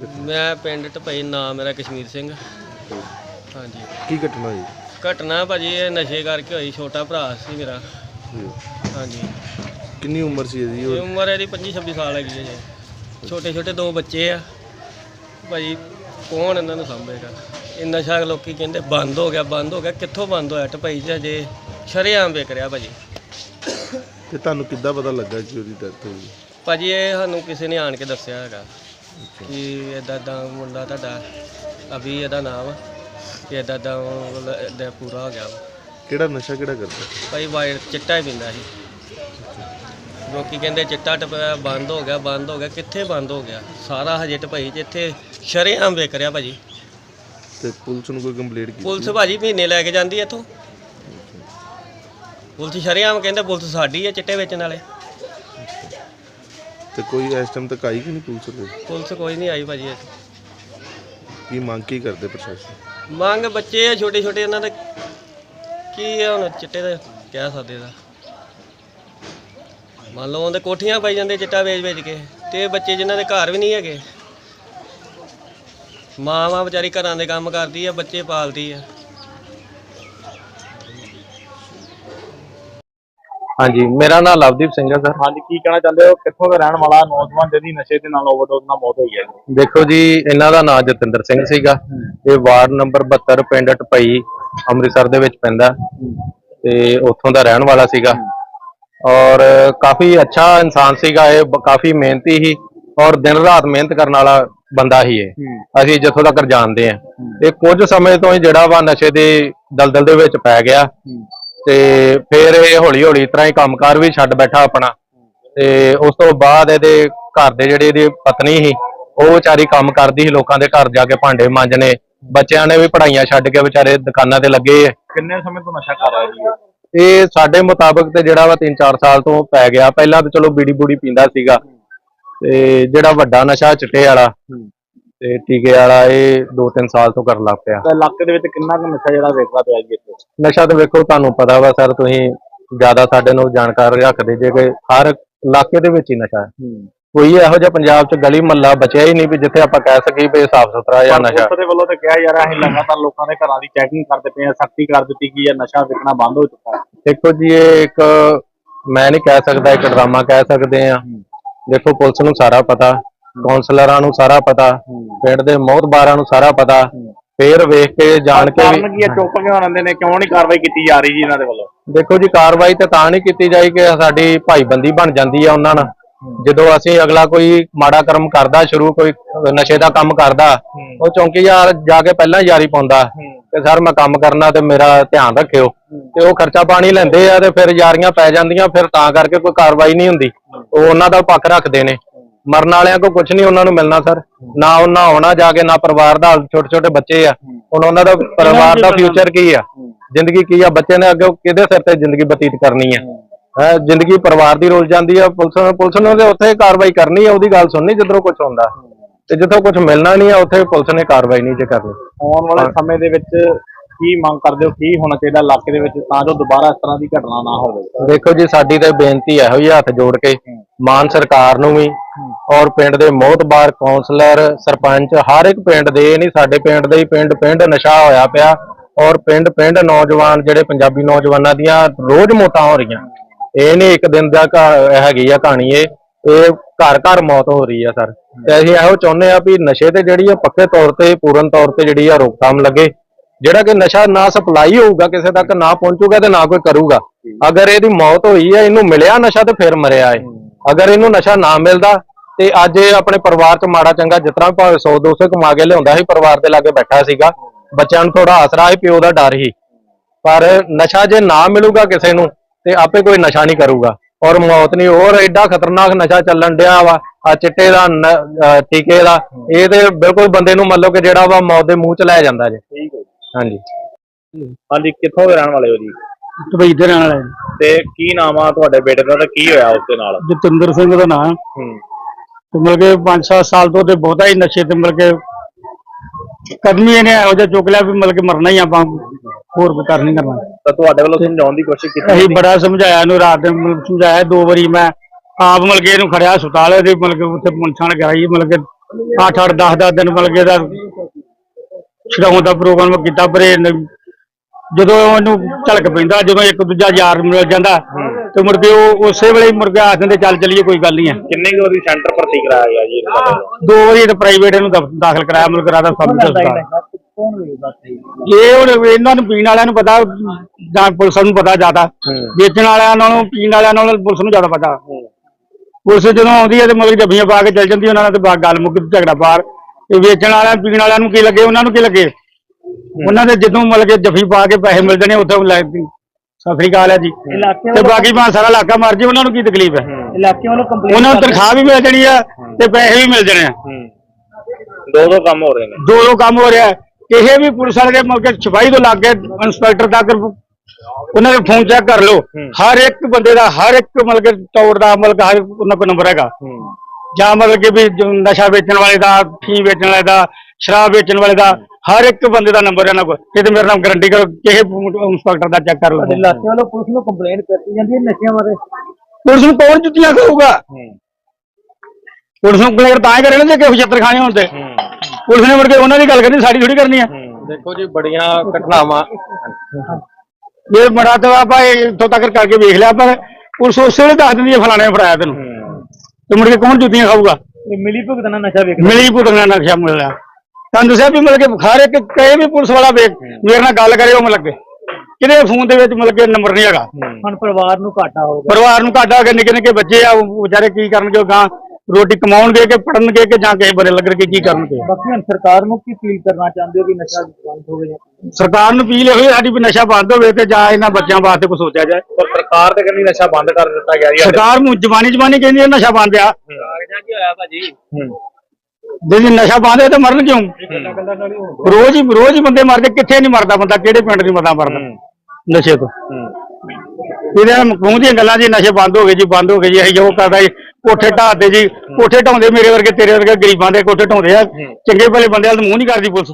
ਮੈਂ ਪਿੰਡ ਢਪਈ ਨਾਮ ਮੇਰਾ ਕਸ਼ਮੀਰ ਸਿੰਘ। ਹਾਂਜੀ। ਕੀ ਘਟਨਾ ਹੋਈ? ਘਟਨਾ ਭਾਜੀ ਇਹ ਨਸ਼ੇ ਕਰਕੇ ਹੋਈ ਛੋਟਾ ਭਰਾ ਸੀ ਮੇਰਾ। ਜੀ। ਹਾਂਜੀ। ਕਿੰਨੀ ਉਮਰ ਸੀ ਇਹਦੀ? ਇਹ ਔਰ ਉਮਰ ਇਹਦੀ 25 26 ਸਾਲ ਹੈਗੀ ਹੈ ਜੀ। ਛੋਟੇ ਛੋਟੇ ਦੋ ਬੱਚੇ ਆ। ਭਾਜੀ ਕੌਣ ਇਹਨਾਂ ਨੂੰ ਸੰਭੇਗਾ? ਇਹ ਨਸ਼ਾ ਲੋਕੀ ਕਹਿੰਦੇ ਬੰਦ ਹੋ ਗਿਆ ਬੰਦ ਹੋ ਗਿਆ। ਕਿੱਥੋਂ ਬੰਦ ਹੋਇਆ? ਢਪਈ ਚ ਅਜੇ ਸ਼ਰੇਆਮ ਵੇਚ ਰਿਹਾ ਭਾਜੀ। ਤੇ ਤੁਹਾਨੂੰ ਕਿੱਦਾਂ ਪਤਾ ਲੱਗਾ ਕਿ ਉਹਦੀ ਡੈਥ ਹੋ ਗਈ ਭਾਜੀ ਇਹ ਸਾਨੂੰ ਕਿਸੇ ਨੇ ਆਣ ਕੇ ਦੱਸਿਆ ਹੈਗਾ। ਕਿ ਇਦਾਂ ਦਾ ਮੁੰਡਾ ਤੁਹਾਡਾ ਅਭੀ ਇਹਦਾ ਨਾਮ ਕਿ ਇਦਾਂ ਦਾ ਇਦਾਂ ਪੂਰਾ ਹੋ ਗਿਆ ਵਾ। ਕਿਹੜਾ ਨਸ਼ਾ ਕਿਹੜਾ ਕਰਦਾ? ਭਾਈ ਵਾਈਟ ਚਿੱਟਾ ਹੀ ਪੀਂਦਾ ਸੀ। ਲੋਕੀ ਕਹਿੰਦੇ ਚਿੱਟਾ ਟਪਿਆ ਬੰਦ ਹੋ ਗਿਆ ਬੰਦ ਹੋ ਗਿਆ ਕਿੱਥੇ ਬੰਦ ਹੋ ਗਿਆ? ਸਾਰਾ ਹਜੇ ਟਪਈ ਇੱਥੇ ਸ਼ਰੇਆਮ ਵੇਚ ਰਿਹਾ ਭਾਜੀ। ਤੇ ਪੁਲਿਸ ਨੂੰ ਕੋਈ ਕੰਪਲੇਂਟ ਕੀਤੀ? ਪੁਲਿਸ ਭਾਜੀ ਮਹੀਨੇ ਲੈ ਕੇ ਜਾਂਦੀ ਹੈ ਇੱਥੋਂ। ਪੁਲਿਸ ਸ਼ਰੇਆਮ ਕਹਿੰਦੇ ਪੁਲਿਸ ਸਾਡੀ ਹੈ ਚਿੱਟੇ ਵੇਚਣ ਵਾਲੇ। ਤੇ ਕੋਈ ਇਸ ਟਾਈਮ ਤੱਕ ਆਈ ਕਿ ਨਹੀਂ ਪੁਲਿਸ ਕੋਲ ਪੁਲਿਸ ਕੋਈ ਨਹੀਂ ਆਈ ਭਾਜੀ ਇੱਥੇ। ਕੀ ਮੰਗ ਕੀ ਕਰਦੇ ਪ੍ਰਸ਼ਾਸਨ? ਮੰਗ ਬੱਚੇ ਆ ਛੋਟੇ ਛੋਟੇ ਇਹਨਾਂ ਦੇ। ਕੀ ਆ ਹੁਣ ਚਿੱਟੇ ਦਾ ਕਹਿ ਸਕਦੇ ਦਾ ਮੰਨ ਲਓ ਉਹਦੇ ਕੋਠੀਆਂ ਪਾਈ ਜਾਂਦੇ ਚਿੱਟਾ ਵੇਚ ਵੇਚ ਕੇ ਤੇ ਬੱਚੇ ਜਿਨ੍ਹਾਂ ਦੇ ਘਰ ਵੀ ਨਹੀਂ ਹੈਗੇ। ਮਾਂ ਮਾਂ ਵਿਚਾਰੀ ਘਰਾਂ ਦੇ ਕੰਮ ਕਰਦੀ ਆ ਬੱਚੇ ਪਾਲਦੀ ਆ। ਹਾਂਜੀ ਮੇਰਾ ਨਾਮ ਲਵਦੀਪ ਸਿੰਘ ਹੈ ਸਰ। ਹਾਂਜੀ ਕੀ ਕਹਿਣਾ ਚਾਹੁੰਦੇ ਹੋ? ਕਿੱਥੋਂ ਦਾ ਰਹਿਣ ਵਾਲਾ? ਨੌਜਵਾਨ ਜਿਹਦੀ ਨਸ਼ੇ ਦੇ ਨਾਲ ਓਵਰਡੋਜ਼ ਨਾਲ ਮੌਤ ਹੋਈ ਹੈ ਦੇਖੋ ਜੀ ਇਹਨਾਂ ਦਾ ਨਾਮ ਜਤਿੰਦਰ ਸਿੰਘ ਸੀਗਾ। ਇਹ ਵਾਰਡ ਨੰਬਰ 72 ਪਿੰਡ ਟਪਈ ਅੰਮ੍ਰਿਤਸਰ ਦੇ ਵਿੱਚ ਪੈਂਦਾ। ਤੇ ਉੱਥੋਂ ਦਾ ਰਹਿਣ ਵਾਲਾ ਸੀਗਾ। ਔਰ ਕਾਫੀ ਅੱਛਾ ਇਨਸਾਨ ਸੀਗਾ ਇਹ ਕਾਫੀ ਮਿਹਨਤੀ ਸੀ ਔਰ ਦਿਨ ਰਾਤ ਮਿਹਨਤ ਕਰਨ ਵਾਲਾ ਬੰਦਾ ਹੀ ਇਹ। ਅਸੀਂ ਜਿੱਥੋਂ ਤੱਕ ਜਾਣਦੇ ਆ ਇਹ ਕੁਝ ਸਮੇਂ ਤੋਂ ਹੀ ਜਿਹੜਾ ਵਾ ਨਸ਼ੇ ਦੇ ਦਲਦਲ ਦੇ ਵਿੱਚ ਪੈ ਗਿਆ। ਤੇ ਫਿਰ ਇਹ ਹੌਲੀ ਹੌਲੀ ਤਰ੍ਹਾਂ ਹੀ ਕੰਮਕਾਰ ਵੀ ਛੱਡ ਬੈਠਾ ਆਪਣਾ ਤੇ ਉਸ ਤੋਂ ਬਾਅਦ ਇਹਦੇ ਘਰ ਦੇ ਜਿਹੜੇ ਇਹਦੀ ਪਤਨੀ ਸੀ ਉਹ ਵਿਚਾਰੀ ਕੰਮ ਕਰਦੀ ਸੀ ਲੋਕਾਂ ਦੇ ਘਰ ਜਾ ਕੇ ਭਾਂਡੇ ਮਾਂਜਣੇ ਬੱਚਿਆਂ ਨੇ ਵੀ ਪੜ੍ਹਾਈਆਂ ਛੱਡ ਕੇ ਵਿਚਾਰੇ ਦੁਕਾਨਾਂ ਤੇ ਲੱਗੇ ਆ। ਕਿੰਨੇ ਸਮੇਂ ਤੋਂ ਨਸ਼ਾ ਕਰ ਰਿਹਾ ਜੀ ਇਹ? ਇਹ ਸਾਡੇ ਮੁਤਾਬਕ ਤੇ ਜਿਹੜਾ ਵਾ 3-4 ਸਾਲ ਤੋਂ ਪੈ ਗਿਆ ਪਹਿਲਾਂ ਤਾਂ ਚਲੋ ਬੀੜੀ ਬੂੜੀ ਪੀਂਦਾ ਸੀਗਾ ਤੇ ਜਿਹੜਾ ਵੱਡਾ ਨਸ਼ਾ ਚਿੱਟੇ ਵਾਲਾ ਤੇ ਟੀਕੇ ਵਾਲਾ ਇਹ 2-3 ਸਾਲ ਤੋਂ ਕਰਨ ਲੱਗ ਪਿਆ। ਤਾਂ ਇਲਾਕੇ ਦੇ ਵਿੱਚ ਕਿੰਨਾ ਕੁ ਨਸ਼ਾ ਜਿਹੜਾ ਵੇਚਦਾ ਪਿਆ ਜੀ ਇੱਥੇ? ਨਸ਼ਾ ਤਾਂ ਵੇਖੋ ਤੁਹਾਨੂੰ ਪਤਾ ਵਾ ਸਰ ਤੁਸੀਂ ਜ਼ਿਆਦਾ ਸਾਡੇ ਨੂੰ ਜਾਣਕਾਰੀ ਰੱਖਦੇ ਜੇ ਕਿ ਹਰ ਇਲਾਕੇ ਦੇ ਵਿੱਚ ਹੀ ਨਸ਼ਾ ਹੈ। ਕੋਈ ਇਹੋ ਜਿਹਾ ਪੰਜਾਬ 'ਚ ਗਲੀ ਮਹੱਲਾ ਬਚਿਆ ਹੀ ਨਹੀਂ ਵੀ ਜਿੱਥੇ ਆਪਾਂ ਕਹਿ ਸਕੀਏ ਵੀ ਸਾਫ਼ ਸੁਥਰਾ ਜਾਂ ਨਸ਼ਾ। ਦੇ ਵੱਲੋਂ ਤਾਂ ਕਿਹਾ ਜਾ ਰਿਹਾ ਅਸੀਂ ਲਗਾਤਾਰ ਲੋਕਾਂ ਦੇ ਘਰਾਂ ਦੀ ਚੈਕਿੰਗ ਕਰਦੇ ਪਏ ਹਾਂ ਸਖਤੀ ਕਰ ਦਿੱਤੀ ਗਈ ਹੈ ਨਸ਼ਾ ਵਿਕਣਾ ਬੰਦ ਹੋ ਚੁੱਕਾ ਹੈ। ਦੇਖੋ ਜੀ ਇਹ ਇੱਕ ਮੈਂ ਨਹੀਂ ਕਹਿ ਸਕਦਾ ਇੱਕ ਡਰਾਮਾ ਕਹਿ ਸਕਦੇ ਆ ਦੇਖੋ ਪੁਲਿਸ ਨੂੰ ਸਾਰਾ ਪਤਾ ਕਾਉਂਸਲਰਾਂ ਨੂੰ ਸਾਰਾ ਪਤਾ। ਪਿੰਡ ਦੇ ਮੋਹਤਬਾਰਾਂ ਨੂੰ ਸਾਰਾ ਪਤਾ। ਫੇਰ ਵੇਖ ਕੇ ਜਾਣ ਕੇ ਕਾਰਨ ਕੀ ਹੈ ਚੁੱਪ ਕਿਉਂ ਰਹਿੰਦੇ ਨੇ ਕਿਉਂ ਨਹੀਂ ਕਾਰਵਾਈ ਕੀਤੀ ਜਾ ਰਹੀ ਜੀ ਇਹਨਾਂ ਦੇ ਵੱਲੋਂ? ਦੇਖੋ ਜੀ ਕਾਰਵਾਈ ਤੇ ਤਾਂ ਨਹੀਂ ਕੀਤੀ ਜਾਈ ਕਿ ਸਾਡੀ ਭਾਈਬੰਦੀ ਬਣ ਜਾਂਦੀ ਆ ਉਹਨਾਂ ਨਾਲ। ਜਦੋਂ ਅਸੀਂ ਅਗਲਾ ਕੋਈ ਮਾੜਾ ਕਰਮ ਕਰਦਾ ਸ਼ੁਰੂ ਕੋਈ ਨਸ਼ੇ ਦਾ ਕੰਮ ਕਰਦਾ ਉਹ ਚੌਂਕੀਦਾਰ ਜਾ ਕੇ ਪਹਿਲਾਂ ਯਾਰੀ ਪਾਉਂਦਾ। ਕਿ ਸਰ ਮੈਂ ਕੰਮ ਕਰਨਾ ਤੇ ਮੇਰਾ ਧਿਆਨ ਰੱਖਿਓ। ਤੇ ਉਹ ਖਰਚਾ ਪਾਣੀ ਲੈਂਦੇ ਆ ਤੇ ਫਿਰ ਯਾਰੀਆਂ ਪੈ ਜਾਂਦੀਆਂ ਫਿਰ ਤਾਂ ਕਰਕੇ ਕੋਈ ਕਾਰਵਾਈ ਨਹੀਂ ਹੁੰਦੀ। ਉਹ ਉਹਨਾਂ ਦਾ ਪੱਖ ਰੱਖਦੇ ਨੇ। ਮਰਨ ਵਾਲਿਆਂ ਕੋ ਕੁਝ ਨਹੀਂ ਉਹਨਾਂ ਨੂੰ ਮਿਲਣਾ ਸਰ। ਨਾ ਉਹਨਾਂ ਹੋਣਾ ਜਾ ਕੇ ਨਾ ਪਰਿਵਾਰ ਦਾ ਛੋਟੇ ਛੋਟੇ ਬੱਚੇ ਆ। ਹੁਣ ਉਹਨਾਂ ਦਾ ਪਰਿਵਾਰ ਦਾ ਫਿਊਚਰ ਕੀ ਆ? ਜ਼ਿੰਦਗੀ ਕੀ ਆ? ਬੱਚੇ ਨੇ ਅੱਗੇ ਕਿਹਦੇ ਸਿਰ ਤੇ ਜ਼ਿੰਦਗੀ ਬਤੀਤ ਕਰਨੀ ਆ? ਹੈ। ਜ਼ਿੰਦਗੀ ਪਰਿਵਾਰ ਦੀ ਰੁਲ ਜਾਂਦੀ ਆ। ਪੁਲਿਸ ਨੂੰ ਪੁਲਿਸ ਨੂੰ ਤੇ ਉੱਥੇ ਕਾਰਵਾਈ ਕਰਨੀ ਆ ਉਹਦੀ ਗੱਲ ਸੁਣਨੀ ਜਿੱਧਰੋਂ ਕੁਝ ਹੁੰਦਾ। ਤੇ ਜਿੱਥੋਂ ਕੁਝ ਮਿਲਣਾ ਨਹੀਂ ਆ ਉੱਥੇ ਪੁਲਿਸ ਨੇ ਕਾਰਵਾਈ ਨਹੀਂ ਜੇ ਕਰਨੀ। ਆਉਣ ਵਾਲੇ ਸਮੇਂ ਦੇ ਵਿੱਚ ਕੀ ਮੰਗ ਕਰਦੇ ਹੋ? ਕੀ ਹੋਣਾ ਚਾਹੀਦਾ ਇਲਾਕੇ ਦੇ ਵਿੱਚ ਤਾਂ ਜੋ ਦੁਬਾਰਾ ਇਸ ਤਰ੍ਹਾਂ ਦੀ ਘਟਨਾ ਨਾ ਹੋਵੇ? ਦੇਖੋ ਜੀ ਸਾਡੀ ਤੇ ਬੇਨਤੀ ਇਹੋ ਹੀ ਹੱਥ ਜੋੜ ਕੇ ਮਾਨ ਸਰਕਾਰ ਨੂੰ ਵੀ ਔਰ ਪਿੰਡ ਦੇ ਮੋਹਤਬਾਰ ਕਾਉਂਸਲਰ ਸਰਪੰਚ, ਹਰ ਇੱਕ ਪਿੰਡ ਦੇ ਨਹੀਂ ਸਾਡੇ ਪਿੰਡ ਦੇ ਹੀ ਪਿੰਡ ਪਿੰਡ ਨਸ਼ਾ ਹੋਇਆ ਪਿਆ ਔਰ ਪਿੰਡ ਪਿੰਡ ਨੌਜਵਾਨ ਜਿਹੜੇ ਪੰਜਾਬੀ ਨੌਜਵਾਨਾਂ ਦੀਆਂ ਰੋਜ਼ ਮੌਤਾਂ ਹੋ ਰਹੀਆਂ। ਇਹ ਨਹੀਂ ਇੱਕ ਦਿਨ ਦਾ ਹੈਗੀ ਆ ਕਹਾਣੀ ਇਹ ਇਹ ਘਰ ਘਰ ਮੌਤ ਹੋ ਰਹੀ ਆ ਸਰ। ਤੇ ਅਸੀਂ ਇਹੋ ਚਾਹੁੰਦੇ ਆ ਵੀ ਨਸ਼ੇ ਤੇ ਜਿਹੜੀ ਆ ਪੱਕੇ ਤੌਰ ਤੇ, ਪੂਰਨ ਤੌਰ ਤੇ ਜਿਹੜੀ ਆ ਰੋਕਥਾਮ ਲੱਗੇ। ਜਿਹੜਾ ਕਿ ਨਸ਼ਾ ਨਾ ਸਪਲਾਈ ਹੋਊਗਾ, ਕਿਸੇ ਤੱਕ ਨਾ ਪਹੁੰਚੂਗਾ ਤੇ ਨਾ ਕੋਈ ਕਰੂਗਾ। ਅਗਰ ਇਹਦੀ ਮੌਤ ਹੋਈ ਹੈ ਇਹਨੂੰ ਮਿਲਿਆ ਨਸ਼ਾ ਤੇ ਫਿਰ ਮਰਿਆ ਏ। ਅਗਰ ਇਹਨੂੰ ਨਸ਼ਾ ਨਾ ਮਿਲਦਾ ਤੇ ਅੱਜ ਇਹ ਆਪਣੇ ਪਰਿਵਾਰ 'ਚ ਮਾੜਾ ਚੰਗਾ ਜਿਤਨਾ ਭਾਵੇਂ 100 200 ਕਮਾ ਕੇ ਲਿਆਉਂਦਾ ਸੀ ਪਰਿਵਾਰ ਦੇ ਲਾਗੇ ਬੈਠਾ ਸੀਗਾ। ਬੱਚਿਆਂ ਨੂੰ ਥੋੜਾ ਆਸਰਾ ਸੀ ਪਿਓ ਦਾ ਡਰ ਹੀ ਪਰ ਨਸ਼ਾ ਜੇ ਨਾ ਮਿਲੂਗਾ ਕਿਸੇ ਨੂੰ ਤੇ ਆਪੇ ਕੋਈ ਨਸ਼ਾ ਨਹੀਂ ਕਰੂਗਾ। ਔਰ ਮੌਤ ਨਹੀਂ ਹੋਰ ਐਡਾ ਖਤਰਨਾਕ ਨਸ਼ਾ ਚੱਲਣ ਡਿਆ ਵਾ ਆ ਚਿੱਟੇ ਦਾ ਟੀਕੇ ਦਾ ਇਹ ਤੇ ਬਿਲਕੁਲ ਬੰਦੇ ਨੂੰ ਮੰਨ ਲਓ ਕਿ ਜਿਹੜਾ ਵਾ ਮੌਤ ਦੇ ਮੂੰਹ 'ਚ ਲੈ ਜਾਂਦਾ ਜੇ। ਠੀਕ ਹੈ ਹਾਂਜੀ। ਹਾਂਜੀ ਕਿੱਥੋਂ ਦੇ ਰਹਿਣ ਵਾਲੇ ਹੋ ਜੀ? ਦੁਬਈ ਦੇ ਰਹਿਣ ਵਾਲਾ। ਹੈ। ਤੇ ਕੀ ਨਾਮ ਆ ਤੁਹਾਡੇ ਬੇਟੇ ਦਾ ਤੇ ਕੀ ਹੋਇਆ ਉਸ ਦੇ ਨਾਲ? ਜਤਿੰਦਰ ਸਿੰਘ ਦਾ ਨਾਮ ਹੂੰ। ਤੇ ਮਿਲ ਕੇ 5-7 ਸਾਲ ਤੋਂ ਤੇ ਬਹੁਤਾ ਹੀ ਨਸ਼ੇ ਤੇ ਮਿਲ ਕੇ ਕਦਮੀ ਇਹਨੇ ਇਹੋ ਜਿਹਾ ਚੁੱਕ ਲਿਆ ਵੀ ਮਿਲ ਕੇ ਮਰਨਾ ਹੀ ਆਪਾਂ ਹੋਰ ਕੋਈ ਕਰ ਨਹੀਂ ਕਰਨਾ। ਤਾਂ ਤੁਹਾਡੇ ਵੱਲੋਂ ਸਮਝਾਉਣ ਦੀ ਕੋਸ਼ਿਸ਼ ਕੀਤੀ ਅਸੀਂ ਬੜਾ ਸਮਝਾਇਆ ਇਹਨੂੰ ਰਾਤ ਦੇ ਮਤਲਬ ਸਮਝਾਇਆ ਦੋ ਵਾਰੀ ਮੈਂ ਆਪ ਮਿਲ ਕੇ ਇਹਨੂੰ ਖੜਿਆ ਹਸਪਤਾਲ ਇਹਦੇ ਮਿਲ ਕੇ ਉੱਥੇ ਪੁੰਛਾਣ ਜੀ ਮਿਲ ਕੇ 8 8 10 10 ਦਿਨ ਮਤਲਬ ਕਿ ਇਹਦਾ ਛਡਾਉਣ ਦਾ ਪ੍ਰੋਗਰਾਮ ਕੀਤਾ ਪਰ ਇਹ ਨ- ਜਦੋਂ ਉਹਨੂੰ ਝਲਕ ਪੈਂਦਾ ਜਦੋਂ ਇੱਕ ਦੂਜਾ ਯਾਰ ਮਿਲ ਜਾਂਦਾ ਤੇ ਮੁੜ ਕੇ ਉਹ ਉਸੇ ਵੇਲੇ ਹੀ ਕੇ ਆਖ ਦਿੰਦੇ ਚੱਲ ਚੱਲੀਏ ਕੋਈ ਗੱਲ ਨਹੀਂ ਆ ਕਿੰਨੇ ਕੁ ਵਾਰੀ ਸੈਂਟਰ ਭਰਤੀ ਕਰਾਇਆ ਗਿਆ ਜੀ ਇਹਨਾਂ ਦਾ ਦੋ ਵਾਰੀ ਤੇ ਪ੍ਰਾਈਵੇਟ ਇਹਨੂੰ ਦਫ- ਦਾਖਲ ਕਰਾਇਆ ਮੁਲਕ ਰਾਦਾ ਸਭ ਹਸਪਤਾਲ ਇਹ ਹੁਣ ਇਹਨਾਂ ਨੂੰ ਪੀਣ ਵਾਲਿਆਂ ਨੂੰ ਪਤਾ ਜਾਂ ਪੁਲਿਸ ਨੂੰ ਪਤਾ ਜ਼ਿਆਦਾ। ਵੇਚਣ ਵਾਲਿਆਂ ਨਾਲੋਂ ਪੀਣ ਵਾਲਿਆਂ ਨਾਲੋਂ ਪੁਲਿਸ ਨੂੰ ਜ਼ਿਆਦਾ ਪਤਾ। ਪੁਲਿਸ ਜਦੋਂ ਆਉਂਦੀ ਹੈ ਤੇ ਮਤਲਬ ਜੱਫੀਆਂ ਪਾ ਕੇ ਚੱਲ ਜਾਂਦੀ ਉਹਨਾਂ ਨਾਲ ਤੇ ਬਾ ਗੱਲ ਮੁੱਕ ਝਗੜਾ ਬਾਹਰ। ਤੇ ਵੇਚਣ ਵਾਲਿਆਂ ਪੀਣ ਵਾਲਿਆਂ ਨੂੰ ਕੀ ਲੱਗੇ ਉਹਨਾਂ ਨੂੰ ਕੀ ਲੱਗੇ? ਉਹਨਾਂ ਦੇ ਜਦੋਂ ਮਤਲਬ ਕਿ ਜੱਫੀ ਪਾ ਕੇ ਪੈਸੇ ਮਿਲ ਜਾਣੇ ਉੱਥੇ ਲੱਗਦੀ ਸਤਿ ਸ੍ਰੀ ਅਕਾਲ ਹੈ ਜੀ। ਤੇ ਬਾਕੀ ਭਾਵੇਂ ਸਾਰਾ ਇਲਾਕਾ ਮਰ ਜੇ ਉਹਨਾਂ ਨੂੰ ਕੀ ਤਕਲੀਫ ਹੈ? ਇਲਾਕੇ ਵੱਲੋਂ ਕੰਪਲੇਂਟ ਉਹਨਾਂ ਨੂੰ ਤਨਖਾਹ ਵੀ ਮਿਲ ਜਾਣੀ ਆ ਤੇ ਪੈਸੇ ਵੀ ਮਿਲ ਜਾਣੇ ਆ। ਦੋ ਦੋ ਕੰਮ ਹੋ ਰਹੇ ਨੇ। ਦੋ ਦੋ ਕੰਮ ਹੋ ਰਿਹਾ ਹੈ। ਕਿਸੇ ਵੀ ਪੁਲਿਸ ਵਾਲੇ ਦੇ ਮਤਲਬ ਕਿ ਸਿਪਾਹੀ ਤੋਂ ਲੱਗ ਕੇ ਇੰਸਪੈਕਟਰ ਤੱਕ ਉਹਨਾਂ ਦੇ ਫੋਨ ਚੈੱਕ ਕਰ ਲਓ। ਹਰ ਇੱਕ ਬੰਦੇ ਦਾ ਹਰ ਇੱਕ ਮਤਲਬ ਕਿ ਤੌੜ ਦਾ ਕਿ ਹਰ ਉਹਨਾਂ ਕੋਲ ਨੰਬਰ ਹੈਗਾ। ਜਾਂ ਮਤਲਬ ਕਿ ਵੀ ਨਸ਼ਾ ਵੇਚਣ ਵਾਲੇ ਦਾ ਫੀ ਵੇਚਣ ਵਾਲੇ ਦਾ ਸ਼ਰਾਬ ਵੇਚਣ ਵਾਲੇ ਦਾ ਹਰ ਇੱਕ ਬੰਦੇ ਦਾ ਨੰਬਰ ਇਹਨਾਂ ਕੋਲ। ਕਿਤੇ ਮੇਰਾ ਨਾਮ ਗਰੰਟੀ ਕਰੋ ਕਿਸੇ ਇੰਸਪੈਕਟਰ ਦਾ ਚੈੱਕ ਕਰ ਲਓ। ਇਲਾਕੇ ਵੱਲੋਂ ਪੁਲਿਸ ਨੂੰ ਕੰਪਲੇਂਟ ਕਰਤੀ ਜਾਂਦੀ ਹੈ ਨਸ਼ਿਆਂ ਬਾਰੇ? ਪੁਲਿਸ ਨੂੰ ਕੌਣ ਜੁੱਤੀਆਂ ਖਾਊਗਾ? ਪੁਲਿਸ ਨੂੰ ਕੰਪਲੇਂਟ ਤਾਂ ਹੀ ਕਰੇ ਨਾ ਜੇ ਕਿਸੇ 75 ਖਾਣੇ ਹੋਣ ਤੇ। ਪੁਲਿਸ ਨੇ ਮੁੜ ਕੇ ਉਹਨਾਂ ਦੀ ਗੱਲ ਕਰਨੀ ਸਾਡੀ ਥੋੜੀ ਕਰਨੀ ਆ ਦੇਖੋ ਜੀ ਬੜੀਆਂ ਘਟਨਾਵਾਂ। ਇਹ ਬੜਾ ਤਾਂ ਆਪਾਂ ਇੱਥੋਂ ਤੱਕ ਕਰਕੇ ਵੇਖ ਲਿਆ ਪਰ ਪੁਲਿਸ ਉਸੇ ਵੇਲੇ ਦੱਸ ਦਿੰਦੀ ਹੈ ਫਲਾਣੇ ਫੜਾਇਆ ਤੈਨੂੰ। ਤੇ ਮੁੜ ਕੇ ਕੌਣ ਜੁੱਤੀਆਂ ਖਾਊਗਾ? ਮਿਲੀ ਭੁਗਤ ਨਾਲ ਨਸ਼ਾ ਵੇਚ ਮਿਲੀ ਭੁਗਤਣਾ ਨਕਸ਼ਾ ਮਿਲ ਤੁਹਾਨੂੰ ਦੱਸਿਆ ਵੀ ਮਤਲਬ ਕਿ ਹਰ ਇੱਕ ਕਹੇ ਵੀ ਪੁਲਿਸ ਵਾਲਾ ਵੇਖ ਮੇਰੇ ਨਾਲ ਗੱਲ ਕਰੇ ਉਹ ਮਤਲਬ ਕਿ ਕਿਹਦੇ ਫੋਨ ਦੇ ਵਿੱਚ ਮਤਲਬ ਕਿ ਨੰਬਰ ਨਹੀਂ ਹੈਗਾ। ਹੁਣ ਪਰਿਵਾਰ ਨੂੰ ਘਾਟਾ ਹੋਊਗਾ ਪਰਿਵਾਰ ਨੂੰ ਘਾਟਾ ਕੇ ਨਿੱਕੇ ਨਿੱਕੇ ਬੱਚੇ ਆ ਉਹ ਵਿਚਾਰੇ ਕੀ ਕਰਨਗੇ ਉਹ ਗਾਂ ਰੋਟੀ ਕਮਾਉਣਗੇ ਕਿ ਪੜਨਗੇ ਕਿ ਜਾਂ ਕਿਸੇ ਬਰੇ ਲੱਗਣਗੇ ਕੀ ਕਰਨਗੇ। ਬਾਕੀ ਹੁਣ ਸਰਕਾਰ ਨੂੰ ਕੀ ਅਪੀਲ ਕਰਨਾ ਚਾਹੁੰਦੇ ਹੋ ਕਿ ਨਸ਼ਾ ਬੰਦ ਹੋਵੇ ਸਰਕਾਰ ਨੂੰ ਅਪੀਲ ਇਹੋ ਹੀ ਸਾਡੀ ਵੀ ਨਸ਼ਾ ਬੰਦ ਹੋਵੇ ਤੇ ਜਾਂ ਇਹਨਾਂ ਬੱਚਿਆਂ ਵਾਸਤੇ ਕੁਝ ਸੋਚਿਆ ਜਾਏ। ਪਰ ਸਰਕਾਰ ਤੇ ਕਹਿੰਦੀ ਨਸ਼ਾ ਬੰਦ ਕਰ ਦਿੱਤਾ ਗਿਆ ਜੀ। ਸਰਕਾਰ ਨੂੰ ਜਵਾਨੀ ਜਵਾਨੀ ਕਹਿੰਦੀ ਹੈ ਨਸ਼ਾ ਬੰਦ ਆ। ਕੀ ਹੋਇਆ ਭਾਜੀ। ਜੇ ਜੀ ਨਸ਼ਾ ਬੰਦ ਹੈ ਤਾਂ ਮਰਨ ਕਿਉਂ? ਰੋਜ਼ ਹੀ ਰੋਜ਼ ਹੀ ਬੰਦੇ ਮਰਦੇ ਕਿੱਥੇ ਨਹੀਂ ਮਰਦਾ ਬੰਦਾ? ਕਿਹੜੇ ਪਿੰਡ ਨਹੀਂ ਮਰਦਾ? ਮਰਦਾ ਨਸ਼ੇ ਤੋਂ। ਇਹਦੇ ਮੂੰਹ ਦੀਆਂ ਗੱਲਾਂ ਜੀ ਨਸ਼ੇ ਬੰਦ ਹੋ ਗਏ ਜੀ ਬੰਦ ਹੋ ਗਏ ਜੀ। ਅਸੀਂ ਜੋ ਕਰਦਾ ਜੀ ਕੋਠੇ ਢਾਹਦੇ ਜੀ ਕੋਠੇ ਢਾਉਂਦੇ ਮੇਰੇ ਵਰਗੇ ਤੇਰੇ ਵਰਗੇ ਗਰੀਬਾਂ ਦੇ ਕੋਠੇ ਢਾਉਂਦੇ ਆ। ਚੰਗੇ ਭਲੇ ਬੰਦੇ ਵਾਲ ਤਾਂ ਮੂੰਹ ਨਹੀਂ ਕਰਦੀ ਪੁਲਿਸ।